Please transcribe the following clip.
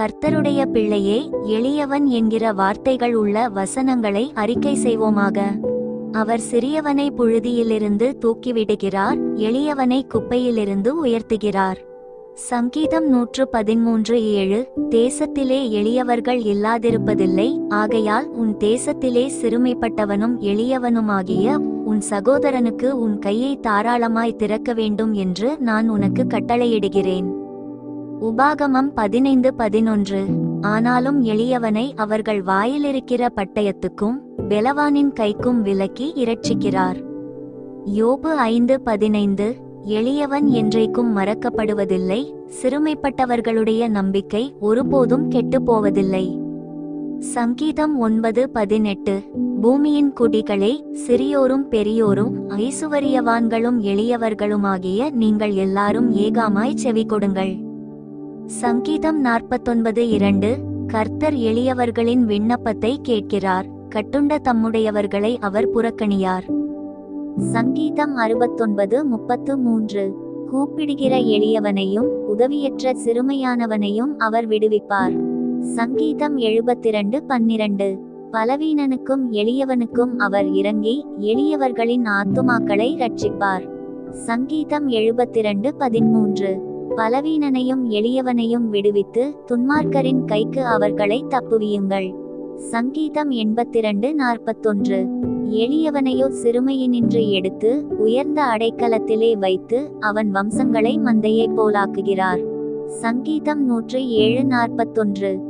கர்த்தருடைய பிள்ளையே எளியவன் என்கிற வார்த்தைகள் உள்ள வசனங்களை அறிக்கை செய்வோமாக. அவர் சிறியவனை புழுதியிலிருந்து தூக்கிவிடுகிறார் எளியவனை குப்பையிலிருந்து உயர்த்துகிறார். சங்கீதம் நூற்று பதிமூன்று ஏழு தேசத்திலே எளியவர்கள் இல்லாதிருப்பதில்லை ஆகையால் உன் தேசத்திலே சிறுமைப்பட்டவனும் எளியவனுமாகிய உன் சகோதரனுக்கு உன் கையை தாராளமாய் திறக்க வேண்டும் என்று நான் உனக்கு கட்டளையிடுகிறேன். உபாகமம் பதினைந்து பதினொன்று. ஆனாலும் எளியவனை அவர்கள் வாயிலிருக்கிற பட்டயத்துக்கும் பெலவானின் கைக்கும் விலக்கி இரட்சிக்கிறார். யோபு ஐந்து பதினைந்து. எளியவன் என்றைக்கும் மறக்கப்படுவதில்லை சிறுமைப்பட்டவர்களுடைய நம்பிக்கை ஒருபோதும் கெட்டுப்போவதில்லை. சங்கீதம் ஒன்பது பதினெட்டு. பூமியின் குடிகளே சிறியோரும் பெரியோரும் ஐசுவரியவான்களும் எளியவர்களுமாகிய நீங்கள் எல்லாரும் ஏகாமாய் செவி கொடுங்கள் சங்கீதம் நாற்பத்தொன்பது இரண்டு. கர்த்தர் எளியவர்களின் விண்ணப்பத்தை கேட்கிறார். கட்டுண்ட தம்முடையவர்களை அவர் புறக்கணியார். சங்கீதம் அறுபத்தொன்பது முப்பத்து மூன்று. கூப்பிடுகிற எளியவனையும் உதவியற்ற சிறுமையானவனையும் அவர் விடுவிப்பார். சங்கீதம் எழுபத்திரண்டு பன்னிரண்டு. பலவீனனுக்கும் எளியவனுக்கும் அவர் இறங்கி எளியவர்களின் ஆத்துமாக்களை ரட்சிப்பார் சங்கீதம் எழுபத்திரண்டு பதிமூன்று. பலவீனனையும் எளியவனையும் விடுவித்து துன்மார்க்கரின் கைக்கு அவர்களை தப்புவியுங்கள். சங்கீதம் எண்பத்திரண்டு நாற்பத்தொன்று. எளியவனையோ சிறுமையினின்று எடுத்து உயர்ந்த அடைக்கலத்திலே வைத்து அவன் வம்சங்களை மந்தையைப் போலாக்குகிறார். சங்கீதம் நூற்று ஏழு நாற்பத்தொன்று.